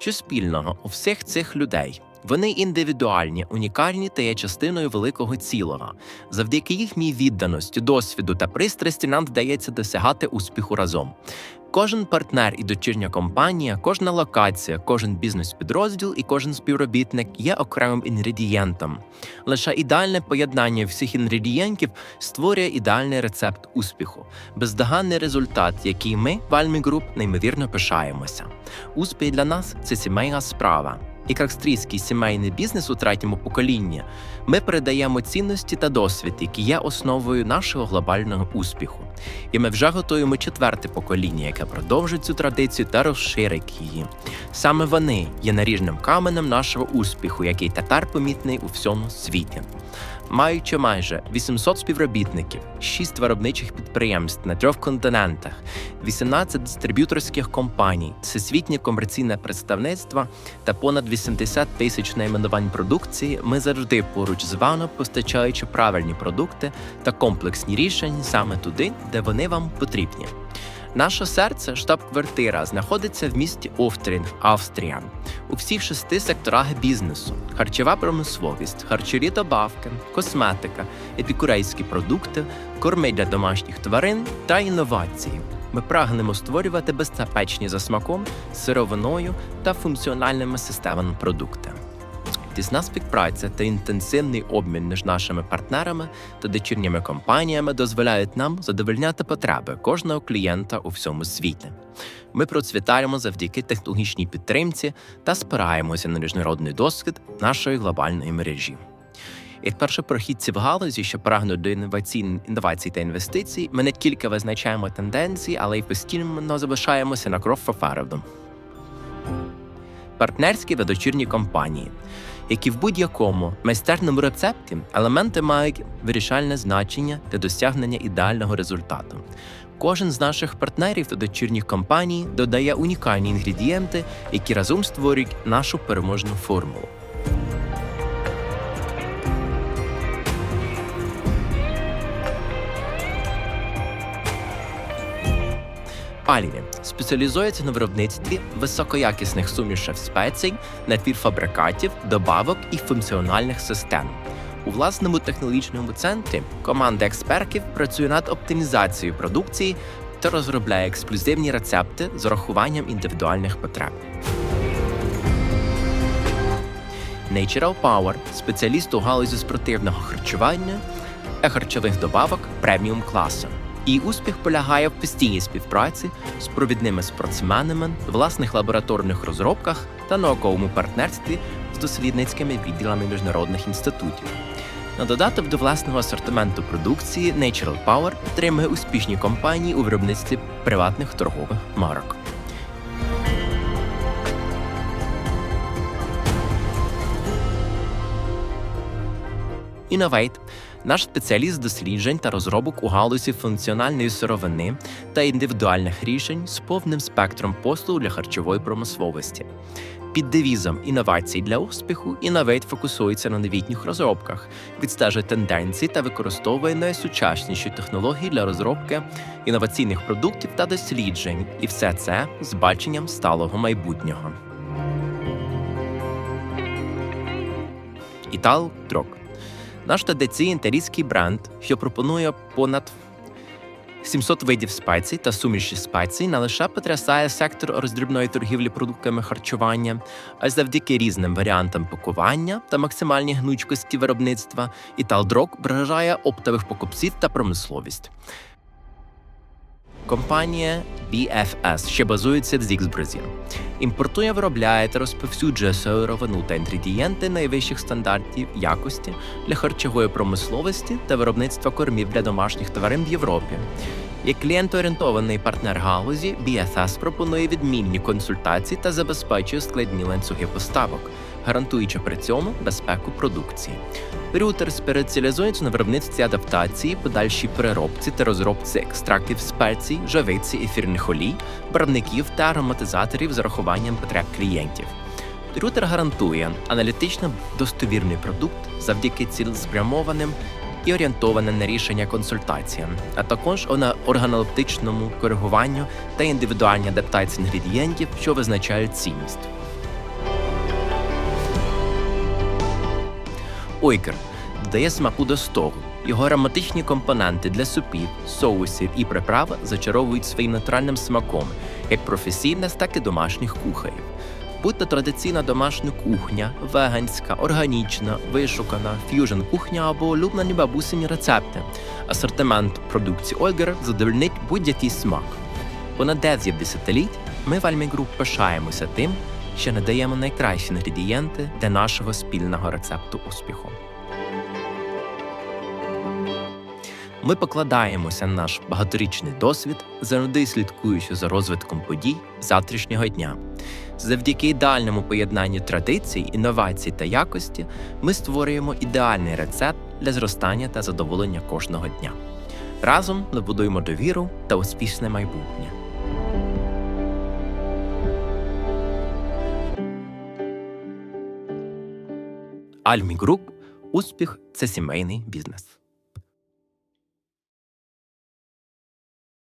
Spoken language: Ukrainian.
Що спільного у всіх цих людей? Вони індивідуальні, унікальні та є частиною великого цілого. Завдяки їхній відданості, досвіду та пристрасті нам вдається досягати успіху разом. Кожен партнер і дочірня компанія, кожна локація, кожен бізнес-підрозділ і кожен співробітник є окремим інгредієнтом. Лише ідеальне поєднання всіх інгредієнтів створює ідеальний рецепт успіху, бездоганний результат, який ми в Group неймовірно пишаємося. Успіх для нас це сімейна справа. І як австрійський сімейний бізнес у третьому поколінні, ми передаємо цінності та досвід, які є основою нашого глобального успіху. І ми вже готуємо четверте покоління, яке продовжить цю традицію та розширить її. Саме вони є наріжним каменем нашого успіху, який тепер помітний у всьому світі. Маючи майже 800 співробітників, 6 виробничих підприємств на трьох континентах, 18 дистриб'юторських компаній, всесвітнє комерційне представництво та понад 80 тисяч найменувань продукції, ми завжди поруч з вами постачаючи правильні продукти та комплексні рішення саме туди, де вони вам потрібні. Наше серце, штаб-квартира, знаходиться в місті Офтрін, Австрія. У всіх шести секторах бізнесу: харчова промисловість, харчові добавки, косметика, епікурейські продукти, корми для домашніх тварин та інновації. Ми прагнемо створювати безпечні за смаком, сировиною та функціональними системами продукти. Тісна співпраця та інтенсивний обмін між нашими партнерами та дочірніми компаніями дозволяють нам задовольняти потреби кожного клієнта у всьому світі. Ми процвітаємо завдяки технологічній підтримці та спираємося на міжнародний досвід нашої глобальної мережі. Як першопрохідці в галузі, що прагнуть до інновацій, інновацій та інвестицій, ми не тільки визначаємо тенденції, але й постійно залишаємося на крок попереду. Партнерські та дочірні компанії, які в будь-якому майстерному рецепті елементи мають вирішальне значення для досягнення ідеального результату. Кожен з наших партнерів та дочірніх компаній додає унікальні інгредієнти, які разом створюють нашу переможну формулу. Аліві спеціалізується на виробництві високоякісних сумішів спецій, напівфабрикатів, добавок і функціональних систем. У власному технологічному центрі команда експертів працює над оптимізацією продукції та розробляє ексклюзивні рецепти з урахуванням індивідуальних потреб. Natural Power спеціаліст у галузі спортивного харчування та харчових добавок преміум класу. І успіх полягає в постійній співпраці з провідними спортсменами, власних лабораторних розробках та науковому партнерстві з дослідницькими відділами міжнародних інститутів. На додаток до власного асортименту продукції Natural Power підтримує успішні компанії у виробництві приватних торгових марок. Innovate – наш спеціаліст досліджень та розробок у галузі функціональної сировини та індивідуальних рішень з повним спектром послуг для харчової промисловості. Під девізом інновацій для успіху Innovate фокусується на новітніх розробках, відстежує тенденції та використовує найсучасніші технології для розробки інноваційних продуктів та досліджень, і все це з баченням сталого майбутнього. Італ Трок наш традиційний італійський бренд, що пропонує понад 700 видів спецій та суміші спецій, не лише потрясає сектор роздрібної торгівлі продуктами харчування, а й завдяки різним варіантам пакування та максимальній гнучкості виробництва, Італдрок вражає оптових покупців та промисловість. Компанія BFS, що базується в Зіксбразі, імпортує, виробляє та розповсюджує сировину та інгредієнти найвищих стандартів якості для харчової промисловості та виробництва кормів для домашніх тварин в Європі. Як клієнтоорієнтований партнер галузі, BFS пропонує відмінні консультації та забезпечує складні ланцюги поставок, гарантуючи при цьому безпеку продукції. Рютер спеціалізується на виробництві адаптації, подальшій переробці та розробці екстрактів спецій, жавиці, ефірних олій, барвників та ароматизаторів з урахуванням потреб клієнтів. Рютер гарантує аналітично достовірний продукт завдяки цілеспрямованим і орієнтованим на рішення консультаціям, а також на органолептичному коригуванню та індивідуальній адаптації інгредієнтів, що визначають цінність. Ойкер додає смаку до столу. Його ароматичні компоненти для супів, соусів і приправ зачаровують своїм натуральним смаком, як професійних, так і домашніх кухарів. Будь то традиційна домашня кухня, веганська, органічна, вишукана, ф'южн кухня або улюблені бабусині рецепти. Асортимент продукції Ойгер задовольнить будь-який смак. Понад 10 десятиліть ми в Альмі Груп пишаємося тим, що надаємо найкращі інгредієнти для нашого спільного рецепту успіху. Ми покладаємося на наш багаторічний досвід, завжди слідкуючи за розвитком подій завтрашнього дня. Завдяки ідеальному поєднанню традицій, інновацій та якості ми створюємо ідеальний рецепт для зростання та задоволення кожного дня. Разом ми будуємо довіру та успішне майбутнє. Альмі Груп успіх це сімейний бізнес.